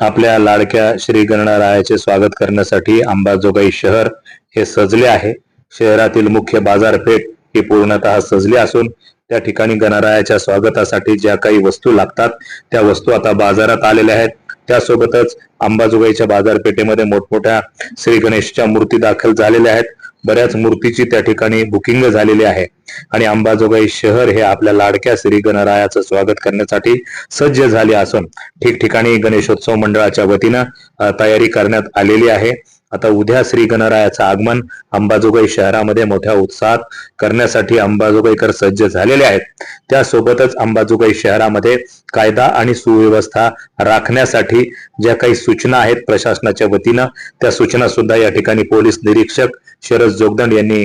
आपल्या लाडक्या श्री गणरायाचे स्वागत करण्यासाठी अंबाजोगाई शहर हे सजले आहे. शहरातील मुख्य बाजारपेठ ही पूर्णतः सजली असून त्या ठिकाणी गणरायाच्या स्वागतासाठी ज्या काही वस्तू लागतात त्या वस्तू आता बाजारात आलेल्या आहेत. त्यासोबतच अंबाजोगाईच्या बाजारपेठेमध्ये मोठमोठ्या श्री गणेशच्या मूर्ती दाखल झालेल्या आहेत. बऱ्याच मूर्तीची त्या ठिकाणी बुकिंग झालेली आहे. आणि अंबाजोगाई शहर हे आपल्या लाडक्या श्री गणरायाचं स्वागत करण्यासाठी सज्ज झाले असून ठिकठिकाणी गणेशोत्सव मंडळाच्या वतीनं तयारी करण्यात आलेली आहे. आता उद्या श्री गणरायाचं आगमन अंबाजोगाई शहरामध्ये मोठ्या उत्साहात करण्यासाठी अंबाजोगाईकर सज्ज झालेले आहेत. त्यासोबतच अंबाजोगाई शहरामध्ये कायदा आणि सुव्यवस्था राखण्यासाठी ज्या काही सूचना आहेत प्रशासनाच्या वतीनं त्या सूचना सुद्धा या ठिकाणी पोलीस निरीक्षक शरद जोगदंड यांनी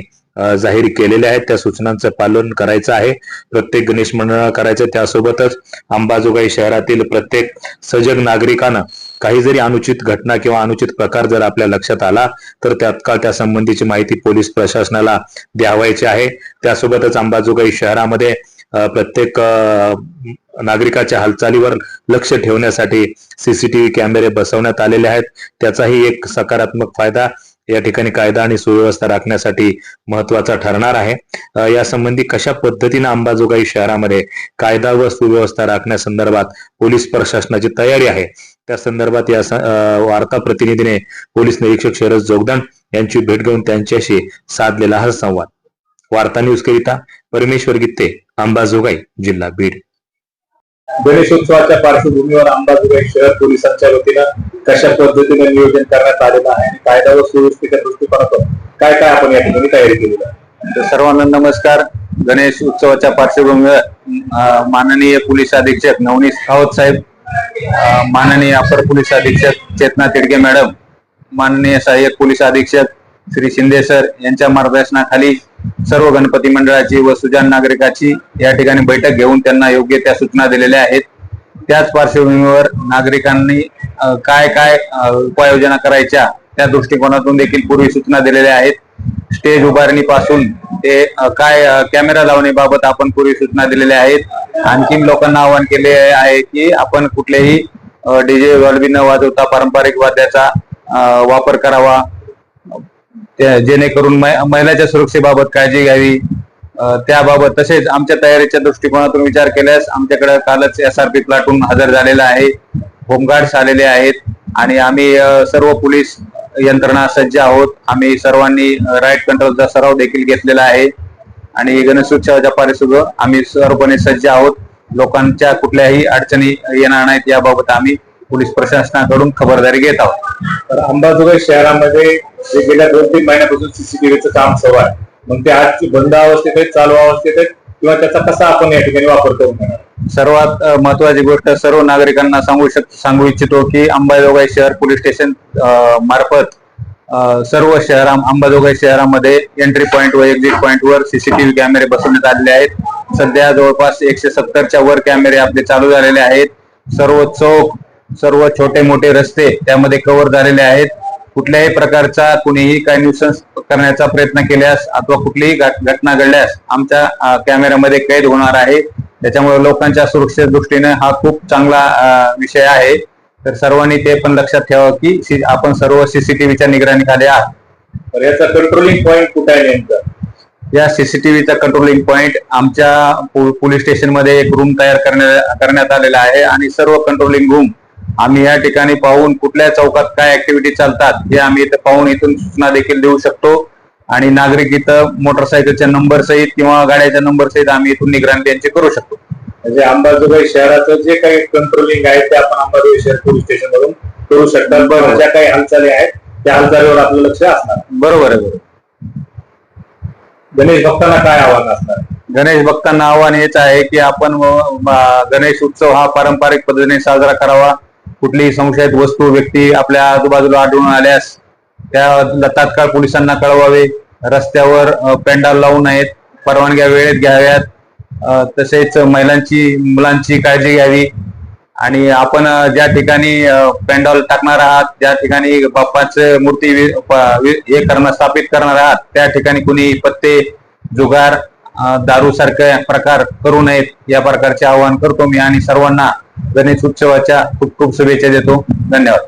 जाहीर केलेल्या आहेत. त्या सूचनांचं पालन करायचं आहे. प्रत्येक गणेश मंडळ करायचं त्यासोबतच अंबाजोगाई शहरातील प्रत्येक सजग नागरिकानं काही जरी अनुचित घटना किंवा अनुचित प्रकार जर आपल्या लक्षात आला तर तात्काळ त्या संबंधीची माहिती पोलीस प्रशासनाला द्यावायची आहे. त्यासोबतच अंबाजोगाई शहरामध्ये प्रत्येक नागरिकाच्या हालचालीवर लक्ष ठेवण्यासाठी सीसीटीव्ही कॅमेरे बसवण्यात आलेले आहेत. त्याचाही एक सकारात्मक फायदा या ठिकाणी कायदा आणि सुव्यवस्था राखण्यासाठी महत्त्वाचा ठरणार आहे. या संबंधी कशा पद्धतीने अंबाजोगाई शहरामध्ये कायदा व सुव्यवस्था राखण्यासंदर्भात पोलीस प्रशासनाची तयारी आहे? त्या संदर्भात या वार्ता प्रतिनिधीने पोलीस निरीक्षक शरद जोगदान यांची भेट घेऊन त्यांच्याशी साधलेला हा संवाद. वार्ता न्यूज करिता परमेश्वर गित्ते अंबाजोगाई जिल्हा बीड. गणेशोत्सवाच्या पार्श्वभूमीवर अंबाजोगाई शहर पोलिसांच्या वतीनं कशा पद्धतीने नियोजन करण्यात आलेलं आहे आणि कायदा व सुव्यवस्थेच्या दृष्टिकोनातून काय काय आपण या ठिकाणी तयारी केलेली आहे? सर्वांना नमस्कार. गणेश उत्सवाच्या पार्श्वभूमीवर माननीय पोलीस अधीक्षक नवनीत रावत साहेब माननीय अपर पोलीस अधीक्षक चेतना तिडके मॅडम माननीय सहाय्यक पोलीस अधीक्षक श्री शिंदे सर यांच्या मार्गदर्शनाखाली सर्व गणपती मंडळाची व सुजान नागरिकाची या ठिकाणी बैठक घेऊन त्यांना योग्य त्या सूचना दिलेल्या आहेत. त्याच पार्श्वभूमीवर नागरिकांनी काय काय उपाययोजना करायच्या त्या दृष्टिकोनातून देखील पूर्वी सूचना दिलेल्या आहेत. स्टेज उभारणीपासून ते काय कॅमेरा लावण्याबाबत आपण पूर्वी सूचना दिलेल्या आहेत. आणखीन लोकांना आवाहन केले आहे की आपण कुठलेही डीजे वाल्बी न वाजवता पारंपरिक वाद्याचा वापर करावा. त्या- जेणेकरून मै- महिलाच्या सुरक्षेबाबत काळजी घ्यावी. त्याबाबत तसेच आमच्या तयारीच्या दृष्टिकोनातून विचार केल्यास आमच्याकडे कालच एस आर पी प्लाटून हजर झालेला आहे. होमगार्ड्स आलेले आहेत आणि आम्ही सर्व पोलीस यंत्रणा सज्ज आहोत. आम्ही सर्वांनी राईट कंट्रोलचा सराव देखील घेतलेला आहे. आणि गणेशोत्सवाच्या पार्श्वभूमीवर आम्ही सर्वपणे सज्ज आहोत. लोकांच्या कुठल्याही अडचणी येणार नाहीत याबाबत आम्ही पोलीस प्रशासनाकडून खबरदारी घेत आहोत. तर अंबाजोगाई शहरामध्ये जे गेल्या दोन तीन महिन्यापासून सीसीटीव्हीचं काम सुरू आहे. मग ते आज बंद अवस्थेत आहेत चालू अवस्थेत आहेत किंवा त्याचा कसा आपण या ठिकाणी वापर करून घेणार सर्वात महत्वाची गोष्ट सर्व नागरिकांना सांगू शक सांगू इच्छितो की अंबाजोगाई शहर पोलीस स्टेशन मार्फत सर्व शहरा अंबाजोगाई शहरामध्ये एंट्री पॉईंट व एक्झिट पॉईंट वर सीसीटीव्ही कॅमेरे बसवण्यात आलेले आहेत. सध्या जवळपास एकशे सत्तरच्या वर कॅमेरे आपले चालू झालेले आहेत. सर्व चौक सर्व छोटे मोठे रस्ते त्यामध्ये कव्हर झालेले आहेत. कुठल्याही प्रकारचा कुणीही काही न्यूसन्स करण्याचा प्रयत्न केल्यास अथवा कुठलीही घट- घटना घडल्यास आमच्या कॅमेऱ्यामध्ये कैद होणार आहे. त्याच्यामुळे लोकांच्या सुरक्षे दृष्टीने हा खूप चांगला विषय आहे. तर सर्वांनी ते पण लक्षात ठेवावं की आपण सर्व सीसीटीव्हीच्या निगराणीखाली आहात. तर याचा कंट्रोलिंग पॉईंट कुठे आहे नेमकं? या सीसीटीव्हीचा कंट्रोलिंग पॉइंट आमच्या पोलीस स्टेशनमध्ये एक रूम तयार करण्या- करण्यात आलेला आहे आणि सर्व कंट्रोलिंग रूम आम्ही या ठिकाणी पाहून कुठल्या चौकात काय ऍक्टिव्हिटी चालतात हे आम्ही इथं पाहून इथून सूचना देखील देऊ शकतो. आणि नागरिक इथं मोटरसायकलच्या नंबर सहित किंवा गाड्याच्या नंबर सहित आम्ही इथून निगराणी त्यांची करू शकतो. म्हणजे अंबाजोगाई शहराचं जे काही कंट्रोलिंग आहे ते आपण अंबाजोगाई शहर पोलीस स्टेशन मधून करू शकतात बरं ज्या काही हालचाली आहेत त्या हालचालीवर आपलं लक्ष असणार. बरोबर आहे बरोबर. गणेश भक्तांना काय आव्हान असणार? गणेश भक्तांना आव्हान हेच आहे की आपण गणेश उत्सव हा पारंपरिक पद्धतीने साजरा करावा. कुठलीही संशयित वस्तू व्यक्ती आपल्या आजूबाजूला आढळून आल्यास त्या तात्काळ पोलिसांना कळवावे. रस्त्यावर पेंडाल लावू नयेत. परवानग्या वेळेत घ्याव्यात. तसेच महिलांची मुलांची काळजी घ्यावी. आणि आपण ज्या ठिकाणी पेंडॉल टाकणार आहात ज्या ठिकाणी बाप्पाचे मूर्ती वि- हे करणं स्थापित करणार आहात त्या ठिकाणी कुणी पत्ते जुगार दारू सारखे प्रकार करू नयेत. या प्रकारचे आवाहन करतो मी आणि सर्वांना गणेश उत्सवाच्या खूप खूप शुभेच्छा देतो. धन्यवाद.